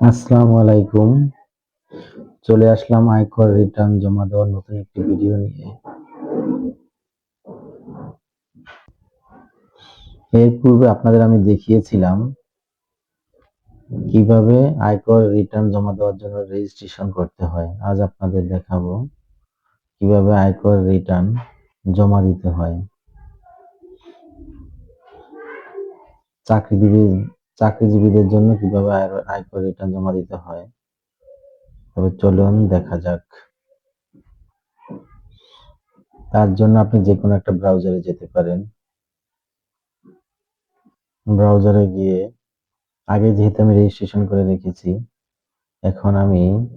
আসসালামু আলাইকুম। চলে আসলাম আয়কর রিটার্ন জমা দেওয়ার নতুন একটি ভিডিও নিয়ে। এর পূর্বে আপনাদের আমি দেখিয়েছিলাম কীভাবে আয়কর রিটার্ন জমা দেওয়ার জন্য রেজিস্ট্রেশন করতে হয়। আজ আপনাদের দেখাবো কীভাবে আয়কর রিটার্ন জমা দিতে হয়। চাকরিজীবী চাকরিজীবীদের জন্য কীভাবে আয়- আয়কর রিটার্ন জমা দিতে হয়? তবে চলুন দেখা যাক। তার জন্য আপনি যে কোনো একটা ব্রাউজারে যেতে পারেন। ব্রাউজারে গিয়ে, আগে যেহেতু আমি রেজিস্ট্রেশন করে রেখেছি, এখন আমি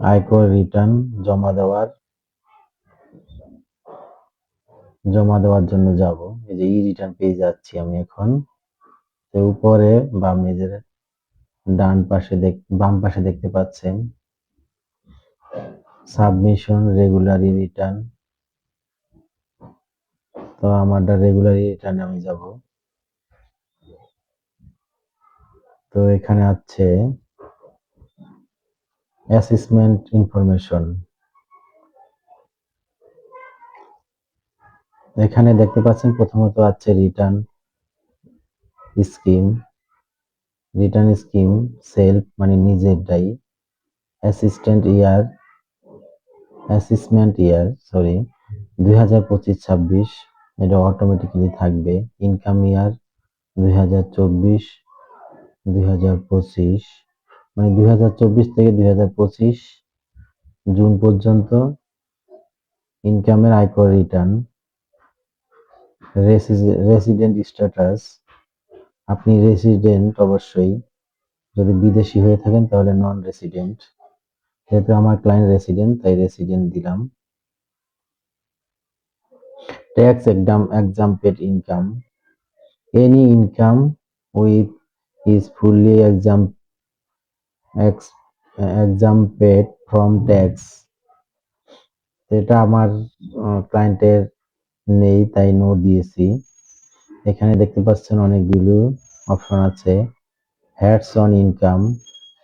আয়কর রিটার্ন জমা দেওয়ার জমা দেওয়ার জন্য যাব। এই যে ই রিটার্ন পেয়ে যাচ্ছি আমি এখন। উপরে বা মেজের ডান পাশে দেখ, বাম পাশে দেখতে পাচ্ছেন। Submission regularly return. তো আমারটা রেগুলারি রিটার্ন আমি যাব। তো এখানে আছে অ্যাসেসমেন্ট ইনফরমেশন। এখানে দেখতে পাচ্ছেন প্রথমত আছে return. Scheme, return scheme, self মানে নিজেরটাই assistant year, assessment year, sorry, দুই হাজার পঁচিশ ছাব্বিশ, এটা অটোমেটিক্যালি থাকবে ইনকাম ইয়ার দুই হাজার চব্বিশ, দুই হাজার পঁচিশ মানে দুই হাজার চব্বিশ থেকে দুই হাজার পঁচিশ জুন পর্যন্ত ইনকামের আয়কর রিটার্ন রেসিডেন্ট স্ট্যাটাস আপনি রেসিডেন্ট অবশ্যই। যদি বিদেশি হয়ে থাকেন তাহলে নন রেসিডেন্ট যেহেতু আমার ক্লায়েন্ট রেসিডেন্ট তাই রেসিডেন্ট দিলাম। Tax exam exempted income any income with is fully exam exempted from tax এটা আমার ক্লায়েন্টের নেই, তাই নো দিয়েছি। এখানে দেখতে পাচ্ছেন অনেকগুলো অপশন আছে। Heads on income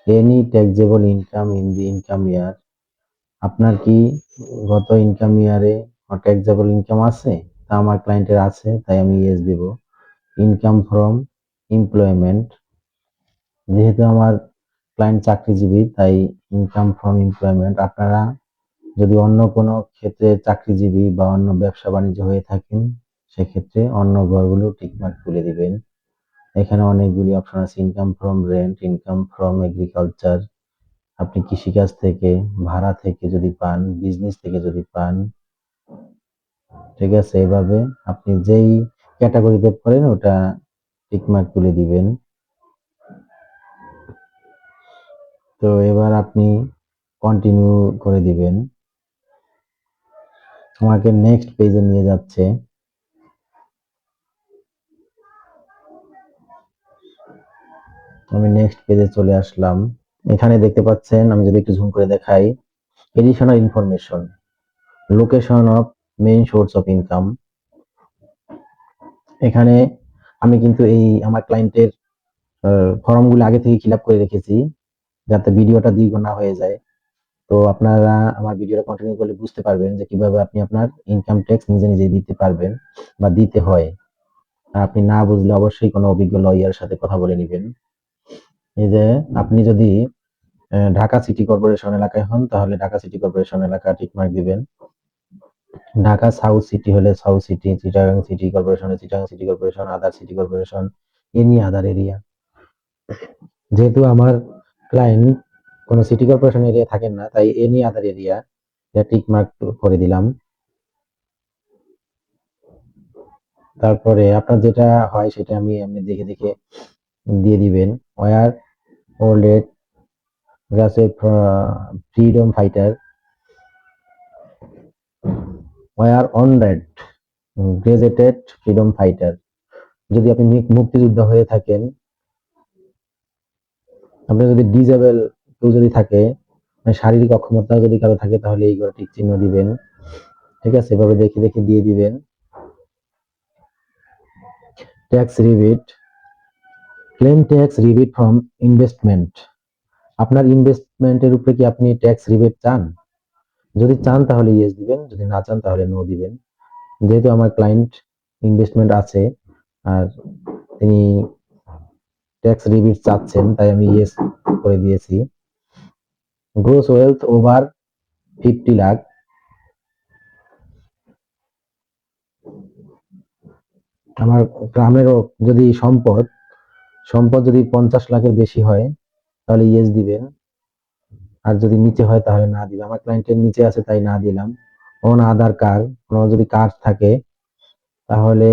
any taxable income in the income year আপনার কি গত ইনকাম ইয়ারে ট্যাক্সেবল ইনকাম আছে? তা আমার ক্লায়েন্টের আছে, তাই আমি ইয়েস দেব। ইনকাম ফ্রম এমপ্লয়মেন্ট যেহেতু আমার ক্লায়েন্ট চাকরিজীবী, তাই ইনকাম ফ্রম এমপ্লয়মেন্ট আপনারা যদি অন্য কোনো ক্ষেত্রে চাকরিজীবী বা অন্য ব্যবসা বাণিজ্য হয়ে থাকেন সেক্ষেত্রে অন্য ঘরগুলো টিকমার্ক তুলে দিবেন। এখানে অনেকগুলি অপশন আছে income from rent income from agriculture আপনি কৃষিকাজ থেকে, ভাড়া থেকে যদি পান বিজনেস থেকে যদি পান, ঠিক আছে? এভাবে আপনি যেই ক্যাটাগরিতে পড়েন, ওটা টিকমার্ক তুলে দিবেন। তো এবার আপনি কন্টিনিউ করে দিবেন। আমাকে নেক্সট পেজে নিয়ে যাচ্ছে। আমি নেক্সট পেজে চলে আসলাম। এখানে দেখতে পাচ্ছেন, আমি যদি একটু জুম করে দেখাই additional information location of main source of income এখানে আমি কিন্তু এই আমার ক্লায়েন্টের ফর্মগুলো আগে থেকে ফিল করে রেখেছি, যাতে ভিডিওটা দীর্ঘ না হয়ে যায়। তো আপনারা আমার ভিডিওটা কন্টিনিউ করলে বুঝতে পারবেন যে কীভাবে আপনি আপনার ইনকাম ট্যাক্স নিজে নিজে দিতে পারবেন বা দিতে হয়। আপনি না বুঝলে অবশ্যই কোনো অভিজ্ঞ লয়ার সাথে কথা বলে নেবেন। এই যে আপনি যদি ঢাকা সিটি কর্পোরেশন এলাকায় হন, তাহলে ঢাকা সিটি কর্পোরেশন এলাকা টিকমার্ক দিবেন। ঢাকা সাউথ সিটি হলে south city, Chittagong city corporation, Chittagong city corporation, other city corporation any other area. যেহেতু আমার ক্লায়েন্ট কোনো সিটি কর্পোরেশন এরিয়া থাকেন না, তাই any other area tick mark করে দিলাম। তারপরে আপনার যেটা হয় সেটা আমি আপনি দেখে দেখে দিয়ে দিবেন। War wounded freedom fighter war wounded gazetted freedom fighter যদি আপনি মুক- মুক্তিযোদ্ধা হয়ে থাকেন আপনি যদি ডিজেবল কেউ যদি থাকে শারীরিক অক্ষমতা যদি কারও থাকে, তাহলে এই করে টিক চিহ্ন দিবেন। ঠিক আছে? এভাবে দেখে দেখে দিয়ে দিবেন। Tax rebate claim tax rebate from investment আপনার ইনভেস্টমেন্টের উপরে কি আপনি ট্যাক্স রিবেট চান? যদি চান তাহলে ইয়েস দিবেন, যদি না চান তাহলে নো দিবেন। যেহেতু আমার ক্লায়েন্ট ইনভেস্টমেন্ট আছে, আর তিনি ট্যাক্স রিবিট চাচ্ছেন, তাই আমি ইয়েস করে দিয়েছি। Gross wealth over fifty lakh আমার গ্রামেরও যদি সম্পদ সম্পদ যদি পঞ্চাশ লাখের বেশি হয়, তাহলে ইয়েস দিবেন। আর যদি নিচে হয়, তাহলে না দিবেন আমার ক্লায়েন্টের নিচে আছে, তাই না দিলাম। ওন আধার কার্ড কোনো যদি কার্ড থাকে, তাহলে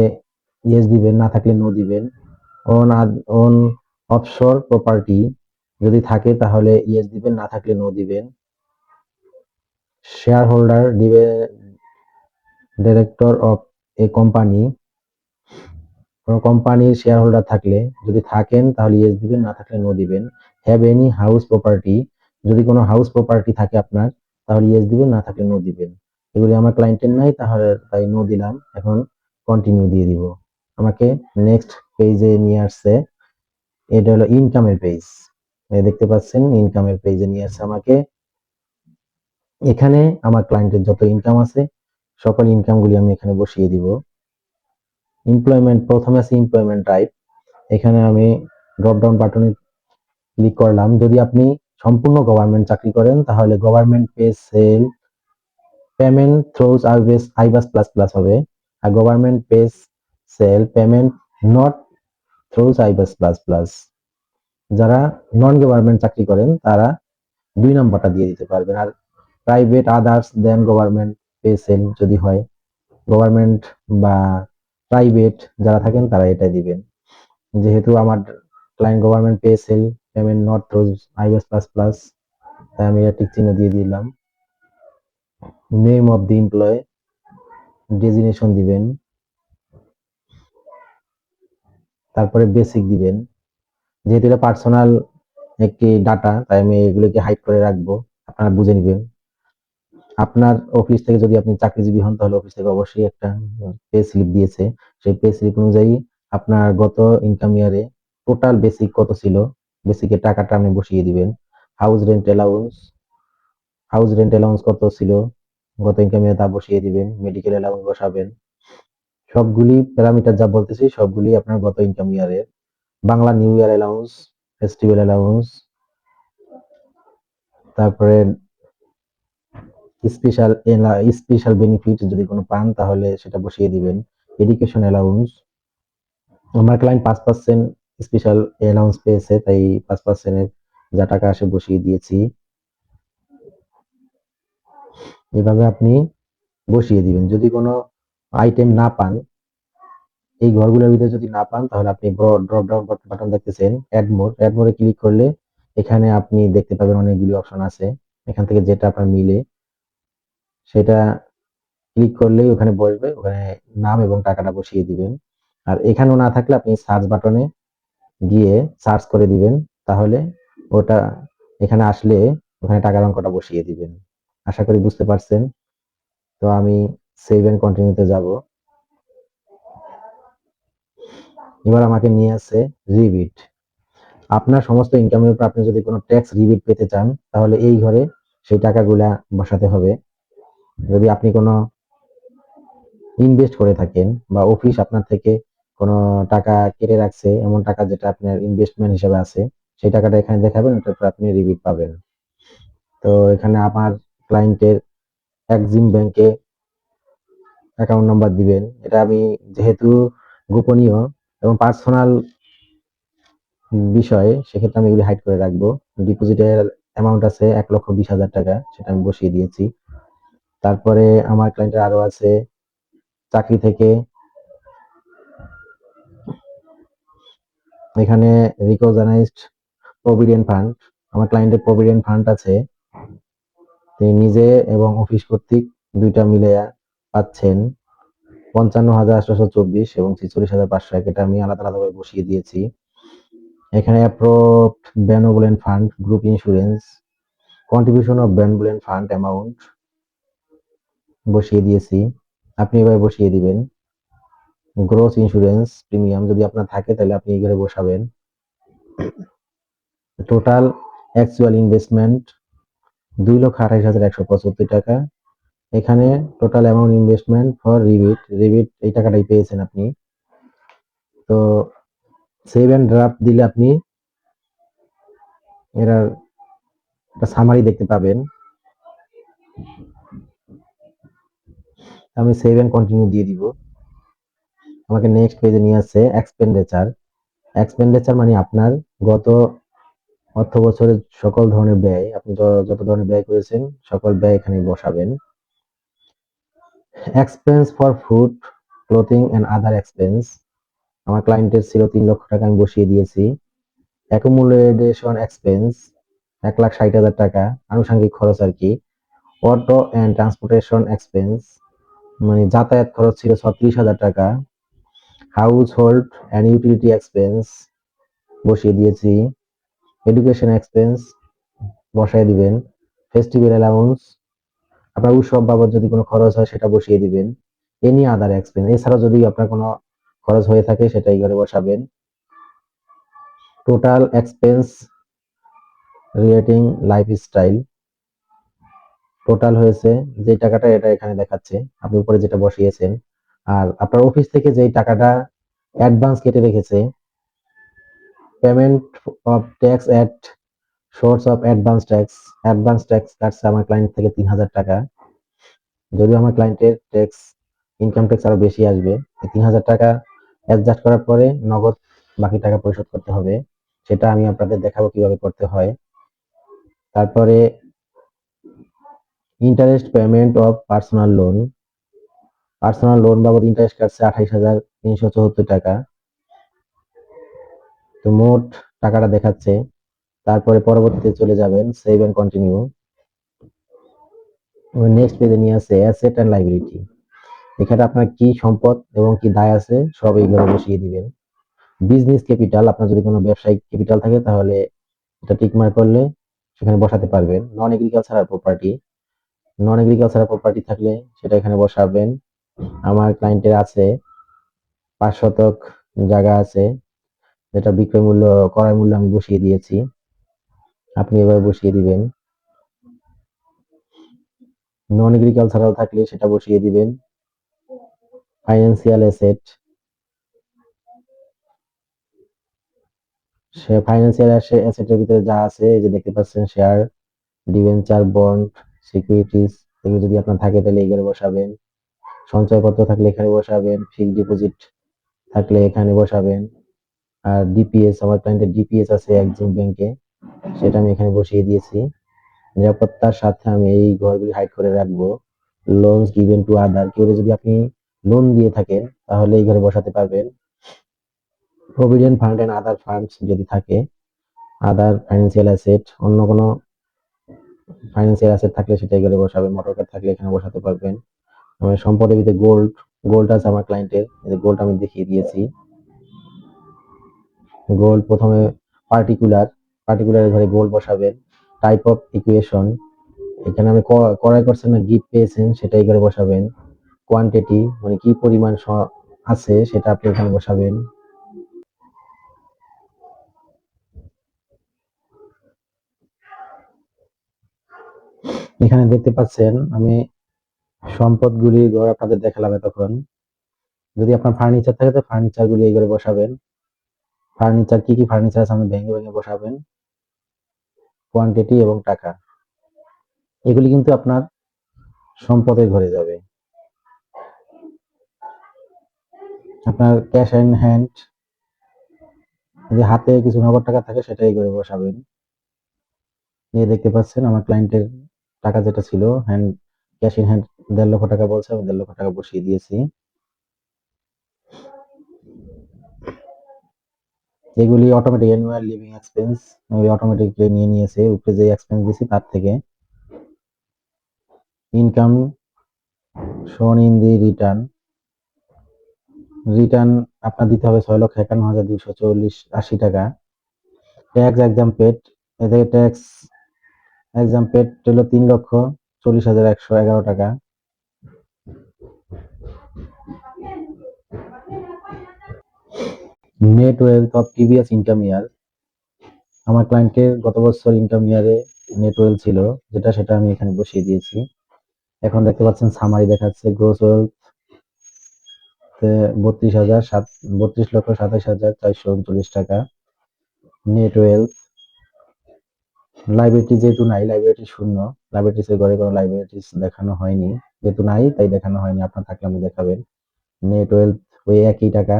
ইয়েস দিবেন, না থাকলে নো দিবেন। ওন ওন অফশোর প্রপার্টি যদি থাকে, তাহলে ইয়েস দিবেন, না থাকলে নো দিবেন। শেয়ার হোল্ডার দিবে ডিরেক্টর অফ এ কোম্পানি কোনো কোম্পানির শেয়ার হোল্ডার থাকলে যদি থাকেন, তাহলে ইয়েস দিবেন, না থাকলে নো দিবেন। হ্যাভ এনি হাউস প্রপার্টি যদি কোনো হাউস প্রপার্টি থাকে আপনার, তাহলে ইয়েস দিবেন, না থাকলে নো দিবেন। এগুলি আমার ক্লায়েন্টের নাই, তাহলে তাই নো দিলাম। এখন কন্টিনিউ দিয়ে দিব। আমাকে নেক্সট পেজে নিয়ে আসছে। এটা হলো ইনকামের পেজ দেখতে পাচ্ছেন ইনকামের পেজে নিয়ে আসছে আমাকে। এখানে আমার ক্লায়েন্টের যত ইনকাম আছে, সকল ইনকামগুলি আমি এখানে বসিয়ে দিব। এমপ্লয়মেন্ট প্রথমে আছে এমপ্লয়মেন্ট টাইপ এখানে আমি ড্রপ ডাউন বাটনে ক্লিক করলাম। যদি আপনি সম্পূর্ণ গভর্নমেন্ট চাকরি করেন, তাহলে government pay cell payment through iBAS iBAS plus plus হবে। আর government pay cell payment not through iBAS plus plus যারা নন গভর্নমেন্ট চাকরি করেন, তারা দুই নম্বরটা দিয়ে দিতে পারবেন। আর private others then government pay cell যদি হয় গভর্নমেন্ট বা প্রাইভেট যারা থাকেন তারা এটা দিবেন। যেহেতু আমার client government pay cell payment not through iBAS plus plus তাই আমি এটা টিক চিহ্ন দিয়ে দিলাম। Name of the employ designation দিবেন। তারপরে বেসিক দিবেন। যেহেতু এটা পার্সোনাল একটি ডাটা তাই আমি এগুলোকে হাইড করে রাখব। আপনারা বুঝে নেবেন। আপনার অফিস থেকে যদি আপনি চাকরিজীবী হন, তাহলে অফিস থেকে অবশ্যই একটা পে স্লিপ দিয়েছে। সেই পে স্লিপ অনুযায়ী আপনার গত ইনকাম ইয়ারে টোটাল বেসিক কত ছিল? বেসিকের টাকাটা আপনি বসিয়ে দিবেন। House rent allowance house rent allowance কত ছিল? গত ইনকাম ইয়ারে তা বসিয়ে দিবেন মেডিকেল অ্যালাউন্স বসাবেন। সবগুলি প্যারামিটার যা বলতেছি, সবগুলি আপনার গত ইনকাম ইয়ারের Bangla new year allowance festival allowance তারপরে স্পেশাল স্পেশাল বেনিফিট যদি কোনো পান, তাহলে সেটা বসিয়ে দিবেন। এডুকেশন অ্যালাউন্স আমার ক্লায়েন্ট পাঁচ পার্সেন্ট স্পেশাল অ্যালাউন্স পেয়েছে, তাই পাঁচ পার্সেন্টের যা টাকা আসে বসিয়ে দিয়েছি। এভাবে আপনি বসিয়ে দিবেন। যদি কোনো আইটেম না পান, এই ঘরগুলোর ভিতরে যদি না পান, তাহলে আপনি ড্রপ ডাউন বাটন দেখতেছেন অ্যাড মোড অ্যাড মোডে ক্লিক করলে এখানে আপনি দেখতে পাবেন অনেকগুলি অপশন আছে। এখান থেকে যেটা আপনার মিলে সেটা ক্লিক করলেই ওখানে বসবে, ওখানে নাম এবং টাকাটা বসিয়ে দিবেন। আর এখানেও না থাকলে আপনি সার্চ বাটনে গিয়ে সার্চ করে দিবেন, তাহলে ওটা এখানে আসলে ওখানে টাকার অঙ্কটা বসিয়ে দিবেন। আশা করি বুঝতে পারছেন। তো আমি সেভ এন্ড কন্টিনিউতে যাব। এবার আমাকে নিয়ে আসে রিবিট। আপনার সমস্ত ইনকামের উপর আপনি যদি কোনো ট্যাক্স রিবিট পেতে চান, তাহলে এই ঘরে সেই টাকাগুলা বসাতে হবে। যদি আপনি কোনো ইনভেস্ট করে থাকেন বা অফিস আপনার থেকে কোনো টাকা কেটে রাখছে, এমন টাকা যেটা আপনার ইনভেস্টমেন্ট হিসেবে আছে, সেই টাকাটা এখানে দেখাবেন উপর আপনি রিবিট পাবেন। তো এখানে আমার ক্লায়েন্টের একজিম ব্যাংকে অ্যাকাউন্ট নাম্বার দিবেন। এটা আমি যেহেতু গোপনীয় এবং পার্সোনাল বিষয়, সেক্ষেত্রে আমি এগুলি হাইড করে রাখব। ডিপোজিটের অ্যামাউন্ট আছে এক লক্ষ বিশ হাজার টাকা, সেটা আমি বসিয়ে দিয়েছি। তারপরে আমার ক্লায়েন্টের আরও আছে, চাকরি থেকে। এখানে রিকগনাইজড প্রভিডেন্ট ফান্ড আমার ক্লায়েন্টের প্রভিডেন্ট ফান্ড আছে। তিনি নিজে এবং অফিস কর্তৃক দুইটা মিলে পাচ্ছেন পঞ্চান্ন হাজার আটশোশো চব্বিশ এবং ছিচল্লিশ হাজার পাঁচশো এক। এটা আমি আলাদা আলাদাভাবে বসিয়ে দিয়েছি। এখানে approved benevolent fund group insurance contribution of benevolent fund amount বসিয়ে দিয়েছি। আপনি এভাবে বসিয়ে দিবেন। গ্রোস ইন্স্যুরেন্স প্রিমিয়াম যদি আপনার থাকে, তাহলে আপনি এগুলো বসাবেন। টোটাল অ্যাকচুয়াল ইনভেস্টমেন্ট দুই লক্ষ আঠাইশ হাজার একশো পঁচাত্তর টাকা। এখানে total amount investment for rebate rebate এই টাকাটাই পেয়েছেন আপনি। তো সেভ অ্যান্ড ড্রাফট দিলে আপনি এরা একটা সামারি দেখতে পাবেন। আমি সেভ অ্যান্ড কন্টিনিউ দিয়ে দিব। আমাকে নেক্সট পেজে নিয়ে আসছে এক্সপেন্ডিচার এক্সপেন্ডিচার মানে আপনার গত অর্থ বছরের সকল ধরনের ব্যয়, আপনি যত ধরনের ব্যয় করেছেন, সকল ব্যয় এখানে বসাবেন। Expense for food clothing and other expense আমার ক্লায়েন্টের ছিল তিন লক্ষ টাকা, আমি বসিয়ে দিয়েছি। অ্যাকুমুলেশন এক্সপেন্স এক লাখ ষাট হাজার টাকা, আনুষঙ্গিক খরচ আর কি। অটো অ্যান্ড ট্রান্সপোর্টেশন এক্সপেন্স মানে যাতায়াত খরচ ছিল ছত্রিশ হাজার টাকা। Household and utility expense বসিয়ে দিয়েছি। এডুকেশন এক্সপেন্স বসায় দিবেন। ফেস্টিভ্যাল অ্যালাউন্স আপনার উৎসব বাবদ যদি কোনো খরচ হয় সেটা বসিয়ে দিবেন। এনি আদার এক্সপেন্স এছাড়াও যদি আপনার কোনো খরচ হয়ে থাকে সেটা এই ঘরে বসাবেন। Total expense relating lifestyle total হয়েছে যে টাকাটা এটা এখানে দেখাচ্ছে, আপনি উপরে যেটা বসিয়েছেন। আর আপনার অফিস থেকে যেই টাকাটা অ্যাডভান্স কেটে রেখেছে payment of tax at source of advance tax advance tax কাটছে আমার ক্লায়েন্ট থেকে তিন হাজার টাকা। যদিও আমার ক্লায়েন্টের ট্যাক্স ইনকাম ট্যাক্স আরও বেশি আসবে তিন হাজার টাকা অ্যাডজাস্ট করার পরে নগদ বাকি টাকা পরিশোধ করতে হবে, সেটা আমি আপনাদের দেখাবো কীভাবে করতে হয়। তারপরে interest payment of personal loan personal loan বাবদ ইন্টারেস্ট কাটছে আঠাইশ হাজার তিনশো চৌহত্তর টাকা। তো মোট টাকাটা দেখাচ্ছে। তারপরে পরবর্তীতে চলে যাবেন সেভ এন্ড কন্টিনিউ নেক্সট পেজে নিয়ে আসছে অ্যাসেট অ্যান্ড লাইবিলিটি এখানে আপনার কি সম্পদ এবং কি দায় আছে সব এইগুলো বসিয়ে দিবেন। বিজনেস ক্যাপিটাল আপনার যদি কোনো ব্যবসায়িক ক্যাপিটাল থাকে তাহলে এটা টিকমার করলে সেখানে বসাতে পারবেন। Non agricultural property non agricultural property থাকলে সেটা এখানে বসাবেন। আমার ক্লায়েন্টের আছে, পাঁচ শতক জায়গা আছে, যেটা বিক্রয় মূল্য, ক্রয় মূল্য আমি বসিয়ে দিয়েছি। আপনি এবার বসিয়ে দিবেন। নন এগ্রিকালচারাল থাকলে সেটা বসিয়ে দিবেন। ফাইন্যান্সিয়াল অ্যাসেট সে ফাইন্যান্সিয়াল অ্যাসেটের ভিতরে যা আছে, এই যে দেখতে পাচ্ছেন শেয়ার ডিভেঞ্চার বন্ড সিকিউরিটিজ এগুলো যদি আপনার থাকে তাহলে এখানে বসাবেন। সঞ্চয়পত্র থাকলে এখানে বসাবেন ফিক্সড ডিপোজিট থাকলে এখানে বসাবেন, আর ডিপিএস আমার ক্লায়েন্টের ডিপিএস আছে একজন ব্যাংকে সেটা আমি এখানে বসিয়ে দিয়েছি। নিরাপত্তার সাথে আমি এই ঘরগুলি হাইড করে রাখব। লোনস গিভেন টু আদার কেউ যদি আপনি লোন দিয়ে থাকেন, তাহলে এই ঘরে বসাতে পারবেন। Provident fund and other funds যদি থাকে আদার ফাইন্যান্সিয়াল অ্যাসেট অন্য কোনো ফাইন্যান্সিয়াল অ্যাসেট থাকলে সেটা এখানে বসাবেন মোটর কার থাকলে এখানে বসাতে পারবেন। আমার সম্পদের ভিতরে গোল্ড গোল্ড আছে আমার ক্লায়েন্টের গোল্ড আমি দেখিয়ে দিয়েছি। গোল্ড প্রথমে পার্টিকুলার পার্টিকুলার ঘরে গোল্ড বসাবেন। টাইপ অফ ইকুয়েশন এখানে আমি ক- ক্রয় করছেন না গিফট পেয়েছেন, সেটাই করে বসাবেন। কোয়ান্টিটি মানে কি পরিমাণ আছে সেটা আপনি এখানে বসাবেন। এখানে দেখতে পাচ্ছেন আমি সম্পদগুলি ঘর আপনাদের দেখালাম তখন যদি আপনার ফার্নিচার থাকে তো ফার্নিচার গুলি এই ঘরে বসাবেন। ফার্নিচার কি কি ফার্নিচার আছে আপনি ভেঙে ভেঙে বসাবেন। কোয়ান্টিটি এবং টাকা। এগুলি কিন্তু আপনার সম্পদের ঘরে যাবে। আপনার ক্যাশ ইন হ্যান্ড যদি হাতে কিছু নগদ টাকা থাকে সেটাই করে বসাবেন। নিয়ে দেখতে পাচ্ছেন আমার ক্লায়েন্টের টাকা যেটা ছিল হ্যান্ড ক্যাশ ইন হ্যান্ড দেড় লক্ষ টাকা বলছে, আমি দেড় লক্ষ টাকা বসিয়ে দিয়েছি। এগুলি automatic annual living expense automatically নিয়ে নিয়েছে, উপরে যে এক্সপেন্স দিয়েছি তার থেকে। ইনকাম শোন ইন দি রিটার্ন রিটার্ন আপনার দিতে হবে ছয় লক্ষ একান্ন হাজার দুইশো চল্লিশ আশি টাকা। ট্যাক্স এক্সাম পেড এতে ট্যাক্স এক্সাম পেড হলো তিন লক্ষ চল্লিশ হাজার একশো এগারো টাকা। Net wealth of previous income year আমার ক্লায়েন্টের গত বছর ইনকাম ইয়ারে নেট ওয়েল ছিল, যেটা সেটা আমি এখানে বসিয়ে দিয়েছি। এখন দেখতে পাচ্ছেন সামারি দেখাচ্ছে গ্রোস ওয়েলথ বত্রিশ হাজার সাত, বত্রিশ লক্ষ সাতাশ হাজার চারশো উনচল্লিশ টাকা। নেট ওয়েলথ লাইব্রেরিটি যেহেতু নাই লাইব্রেরিটি শূন্য লাইব্রেরিটিসের ঘরে কোনো লাইব্রেরিটিস দেখানো হয়নি, যেহেতু নাই, তাই দেখানো হয়নি, আপনার থাকলে আপনি দেখাবেন। নেট ওয়েলথ ওই একই টাকা।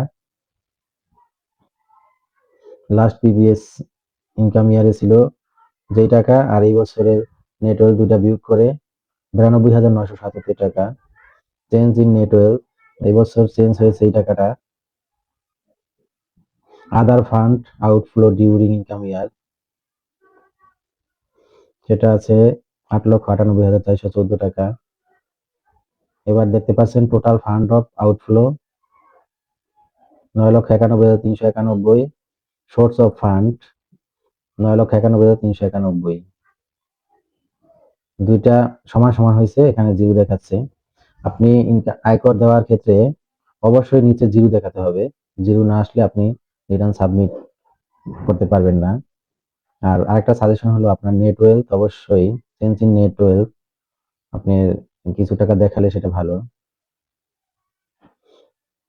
লাস্ট প্রিভিয়াস ইনকাম ইয়ারে ছিল যেই টাকা, আর এই বছরের নেট ওয়েলথ দুটা বিয়োগ করে বিরানব্বই হাজার নয়শো সাতাত্তর টাকা। চেঞ্জ ইন নেট ওয়েলথ এই বছর চেঞ্জ হয়েছে এই টাকাটা। Other fund outflow during income year সেটা আছে আট লক্ষ আটানব্বই হাজার চারশো চোদ্দ টাকা। এবার দেখতে পাচ্ছেন টোটাল ফান্ড অফ আউটফ্লো নয় লক্ষ একানব্বই হাজার তিনশো একানব্বই। সোর্স অফ ফান্ড নয় লক্ষ একানব্বই হাজার তিনশো একানব্বই। দুইটা সমান সমান হয়েছে, এখানে জিরো দেখাচ্ছে। আপনি আয়কর দেওয়ার ক্ষেত্রে অবশ্যই নিচে জিরো দেখাতে হবে। জিরো না আসলে আপনি রিটার্ন সাবমিট করতে পারবেন না। আর আরেকটা সাজেশন হলো আপনার নেট ওয়েলথ অবশ্যই চেঞ্জ ইন নেট ওয়েলথ আপনি কিছু টাকা দেখালে সেটা ভালো।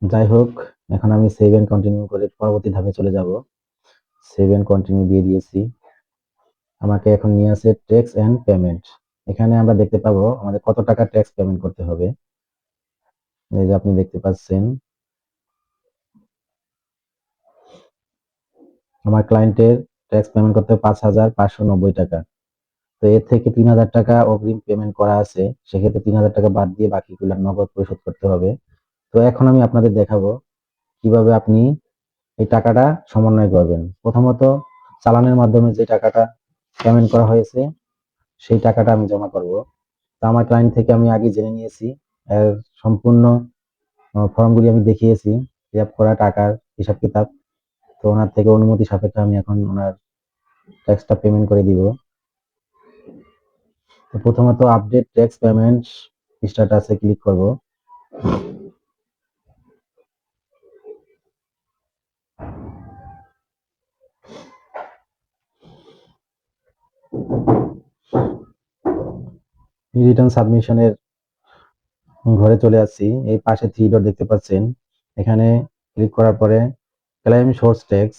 যাই হোক, এখন আমি সেভ এন্ড কন্টিনিউ করে পরবর্তী ধাপে চলে যাব। সেভ এন্ড কন্টিনিউ দিয়ে দিয়েছি। আমাকে এখন নিয়ে আসে ট্যাক্স এন্ড পেমেন্ট এখানে আমরা দেখতে পাবো আমাদের কত টাকা ট্যাক্স পেমেন্ট করতে হবে। এই যে আপনি দেখতে পাচ্ছেন। আমার ক্লায়েন্টের ট্যাক্স পেমেন্ট করতে পাঁচ হাজার পাঁচশো নব্বই টাকা। তো এর থেকে তিন হাজার টাকা অগ্রিম পেমেন্ট করা আছে, সেক্ষেত্রে তিন হাজার টাকা বাদ দিয়ে বাকিগুলো নগদ পরিশোধ করতে হবে। তো এখন আমি আপনাদের দেখাবো কীভাবে আপনি এই টাকাটা সমন্বয় করবেন। প্রথমত চালানের মাধ্যমে যে টাকাটা পেমেন্ট করা হয়েছে, সেই টাকাটা আমি জমা করব। তো আমার ক্লায়েন্ট থেকে আমি আগে জেনে নিয়েছি, এর সম্পূর্ণ ফর্মগুলি আমি দেখিয়েছি ফিল করা টাকার হিসাব কিতাব ওনার থেকে অনুমতি সাপেক্ষে আমি এখন ওনার ট্যাক্সটা পেমেন্ট করে দিব। তো প্রথমত আপডেট ট্যাক্স পেমেন্ট স্ট্যাটাসে ক্লিক করব। রিটার্ন সাবমিশনের ঘরে চলে আসছি। এই পাশে থ্রি ডট দেখতে পাচ্ছেন। এখানে ক্লিক করার পরে ক্লেম সোর্স ট্যাক্স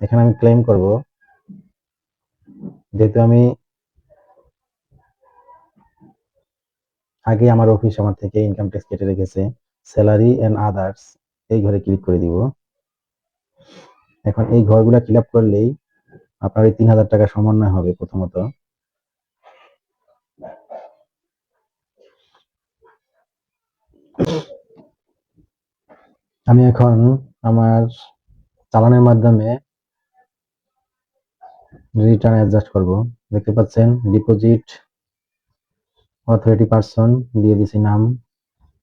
এখানে আমি ক্লেম করব। যেহেতু আমি আগে আমার অফিস আমার থেকে ইনকাম ট্যাক্স কেটে রেখেছে স্যালারি এন্ড আদার্স এই ঘরে ক্লিক করে দিব। এখন এই ঘরগুলা ফিল করলেই আপনার এই তিন হাজার টাকা সমন্বয় হবে প্রথমত। আমি এখন আমার চালানের মাধ্যমে রিটার্ন অ্যাডজাস্ট করব। দেখতে পাচ্ছেন ডিপোজিট অথরিটি পারসন দিয়ে দিছি নাম,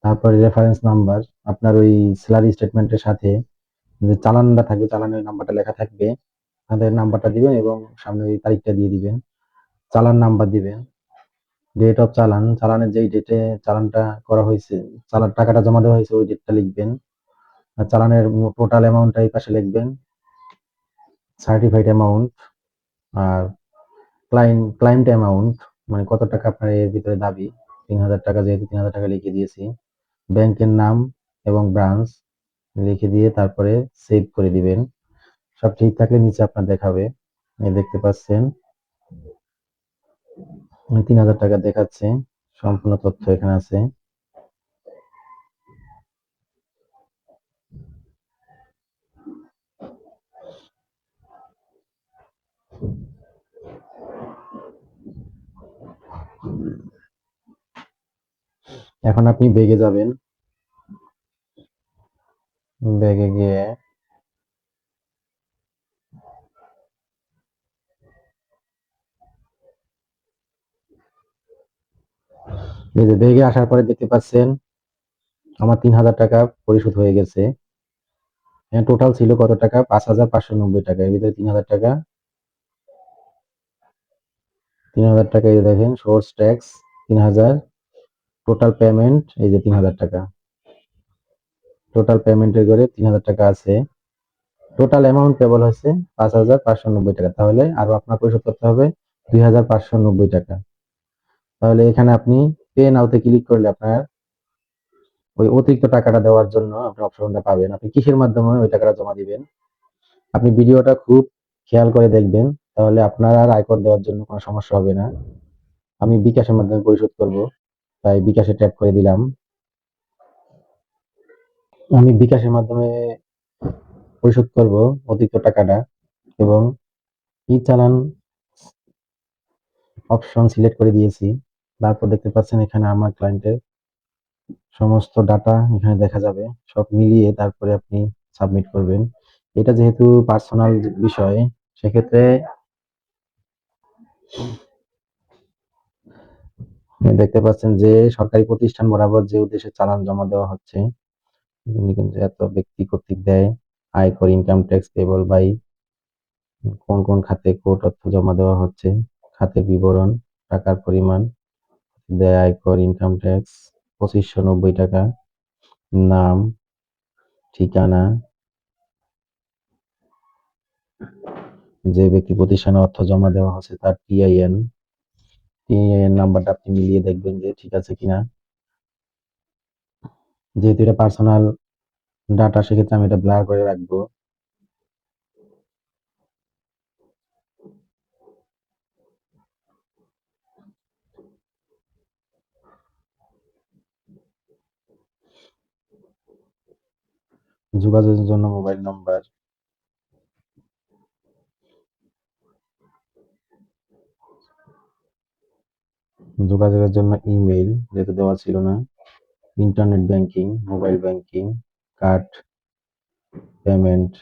তারপর রেফারেন্স নাম্বার আপনার ওই স্যালারি স্টেটমেন্টের সাথে যে চালানটা থাকবে, চালানের নাম্বারটা লেখা থাকবে, তাদের নাম্বারটা দিবেন এবং সামনে ওই তারিখটা দিয়ে দিবেন। চালান নাম্বার দিবেন। ডেট অফ চালান, চালানের যেই ডেটে চালানটা করা হয়েছে, চালান টাকাটা জমা দেওয়া হয়েছে, ওই ডেটটা লিখবেন। চালানের টোটাল অ্যামাউন্টটা এই পাশে লিখবেন। সার্টিফাইড অ্যামাউন্ট আর ক্লাইম ক্লাইমড অ্যামাউন্ট মানে কত টাকা আপনার এর ভিতরে দাবি? তিন হাজার টাকা যেহেতু তিন হাজার টাকা লিখে দিয়েছি। ব্যাংকের নাম এবং ব্রাঞ্চ লিখে দিয়ে তারপরে সেভ করে দিবেন। সব ঠিক থাকলে নিচে আপনার দেখাবে। দেখতে পাচ্ছেন। তিন হাজার টাকা দেখাচ্ছে। সম্পূর্ণ তথ্য এখানে আছে। এখন আপনি বেগে যাবেন। ব্যাগে গিয়ে যে ব্যাগে আসার পরে দেখতে পাচ্ছেন, আমার তিন হাজার টাকা পরিশোধ হয়ে গেছে। টোটাল ছিল কত টাকা? পাঁচ হাজার পাঁচশো নব্বই টাকা। এর ভিতরে তিন হাজার টাকা তিন হাজার টাকা, এই দেখেন সোর্স ট্যাক্স তিন হাজার টোটাল পেমেন্ট এই যে তিন হাজার টাকা। টোটাল পেমেন্টের করে তিন হাজার টাকা আছে। টোটাল অ্যামাউন্ট কেবল হচ্ছে পাঁচ হাজার পাঁচশো নব্বই টাকা। তাহলে আরও আপনার পরিশোধ করতে হবে দুই হাজার পাঁচশো নব্বই টাকা। তাহলে এখানে আপনি পে নাওতে ক্লিক করলে আপনার ওই অতিরিক্ত টাকাটা দেওয়ার জন্য আপনি অপশনটা পাবেন। আপনি কিসের মাধ্যমে ওই টাকাটা জমা দিবেন? আপনি ভিডিওটা খুব খেয়াল করে দেখবেন। তাহলে আপনার আর আয়কর দেওয়ার জন্য কোনো সমস্যা হবে না। আমি বিকাশের মাধ্যমে পরিশোধ করব, তাই বিকাশে ট্যাপ করে দিলাম। আমি বিকাশের মাধ্যমে পরিশোধ করব অতিরিক্ত টাকাটা এবং ই চালান অপশন সিলেক্ট করে দিয়েছি। তারপর দেখতে পাচ্ছেন এখানে আমার ক্লায়েন্টের সমস্ত ডাটা এখানে দেখা যাবে। সব মিলিয়ে তারপরে আপনি সাবমিট করবেন। এটা যেহেতু পার্সোনাল বিষয়, সেক্ষেত্রে দেখতে পাচ্ছেন যে সরকারি প্রতিষ্ঠান বরাবর যে উদ্দেশ্যে চালান জমা দেওয়া হচ্ছে কিন্তু এত ব্যক্তি কর্তৃক দেয় আয়কর ইনকাম ট্যাক্স পেবল বাই কোন কোন খাতে কোট অর্থ জমা দেওয়া হচ্ছে খাতের বিবরণ, টাকার পরিমাণ, দেয় আয়কর ইনকাম ট্যাক্স পঁচিশশো নব্বই টাকা, নাম, ঠিকানা যে ব্যক্তি প্রতিষ্ঠানে অর্থ জমা দেওয়া হচ্ছে তার টিআইএন টিআইএন নাম্বারটা আপনি মিলিয়ে দেখবেন যে ঠিক আছে কিনা। যেহেতু এটা পার্সোনাল ডাটা সেক্ষেত্রে আমি এটা ব্লার করে রাখব। যোগাযোগের জন্য মোবাইল নাম্বার যোগাযোগের জন্য ইমেইল যেহেতু দেওয়া ছিল না, internet banking, mobile banking, card, payment.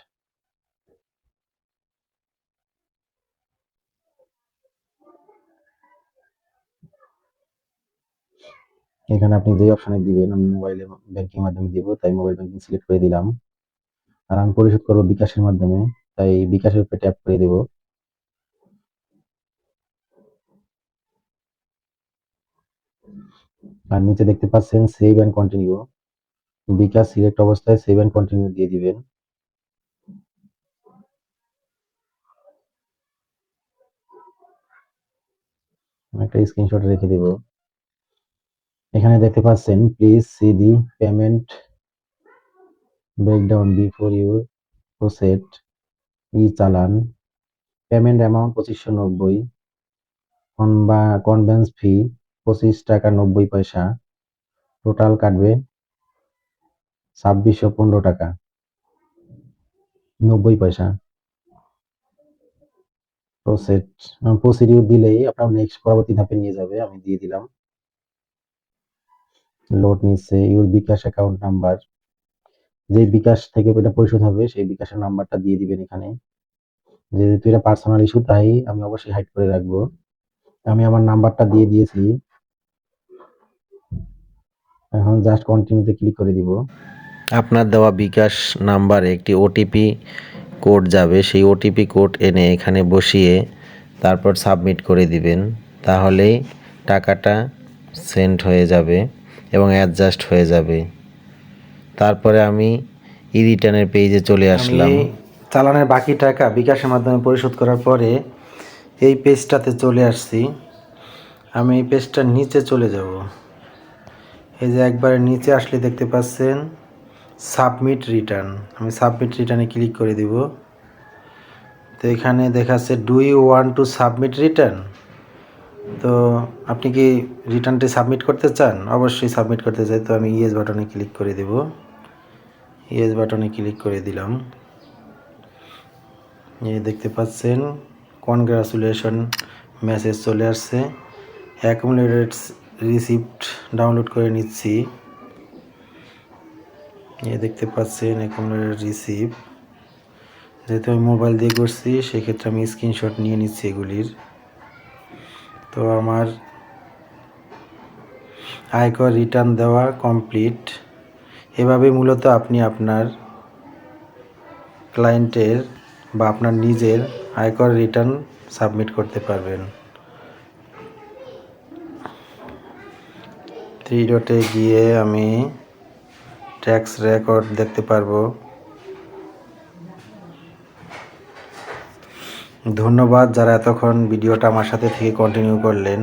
এখানে আপনি যে অপশনে দিবেন, আমি মোবাইলে ব্যাংকিং মাধ্যমে দিব, তাই মোবাইল ব্যাংকিং সিলেক্ট করে দিলাম। আর আমি পরিশোধ করব বিকাশের মাধ্যমে, তাই বিকাশের উপরে ট্যাপ করে দেব। আর নিচে দেখতে পাচ্ছেন save and continue bKash select অবস্থায় সেভ অ্যান্ড কন্টিনিউ দিয়ে দিবেন। একটা স্ক্রিনশট রেখে দেব। এখানে দেখতে পাচ্ছেন please see the payment breakdown before you proceed e চালান। পেমেন্ট অ্যামাউন্ট পঁচিশশো নব্বই। কনভেন্স ফি পঁচিশ টাকা নব্বই পয়সা। টোটাল কাটবে ছাব্বিশশো পনেরো টাকা, নব্বই পয়সা। প্রসেড প্রসিডিউর দিলেই আপনার নেক্সট পরবর্তী ধাপে নিয়ে যাবে, আমি দিয়ে দিলাম। লোড নিচ্ছে ইউর বিকাশ অ্যাকাউন্ট নাম্বার যে বিকাশ থেকে এটা পরিশোধ হবে, সেই বিকাশের নাম্বারটা দিয়ে দিবেন এখানে। যেহেতু এটা পার্সোনাল ইস্যু তাই আমি অবশ্যই হাইড করে রাখব। আমি আমার নাম্বারটা দিয়ে দিয়েছি। এখন জাস্ট কন্টিনিউতে ক্লিক করে দিব। আপনার দেওয়া বিকাশ নাম্বারে একটি ওটিপি কোড যাবে। সেই ওটিপি কোড এনে এখানে বসিয়ে তারপর সাবমিট করে দিবেন। তাহলেই টাকাটা সেন্ড হয়ে যাবে এবং অ্যাডজাস্ট হয়ে যাবে। তারপরে আমি ই রিটার্নের পেজে চলে আসলাম। চালানের বাকি টাকা বিকাশের মাধ্যমে পরিশোধ করার পরে এই পেজটাতে চলে আসছি। আমি এই পেজটার নিচে চলে যাব। এই যে একবারে নিচে আসলে দেখতে পাচ্ছেন সাবমিট রিটার্ন আমি সাবমিট রিটার্নে ক্লিক করে দিব। তো এখানে দেখাচ্ছে do you want to submit return তো আপনি কি রিটার্নটি সাবমিট করতে চান? অবশ্যই সাবমিট করতে চাই। তো আমি ইয়েস বাটনে ক্লিক করে দেব। ইয়েস বাটনে ক্লিক করে দিলাম। এই দেখতে পাচ্ছেন কনগ্রাচুলেশন মেসেজ চলে আসছে। অ্যাকুমুলেটেড রিসিপ্ট ডাউনলোড করে নিচ্ছি। এই দেখতে পাচ্ছেন অ্যাকুমুলেটেড রিসিপ্ট। যেহেতু আমি মোবাইল দিয়ে করছি, সেক্ষেত্রে আমি স্ক্রিনশট নিয়ে নিচ্ছি এগুলির। তো আমার আয়কর রিটার্ন দেওয়া কমপ্লিট। এভাবে মূলত আপনি আপনার ক্লায়েন্টের বা আপনার নিজের আয়কর রিটার্ন সাবমিট করতে পারবেন। থ্রি ডটে গিয়ে আমি ট্যাক্স রেকর্ড দেখতে পারব। ধন্যবাদ যারা এতক্ষণ ভিডিওটা আমার সাথে থেকে কন্টিনিউ করলেন।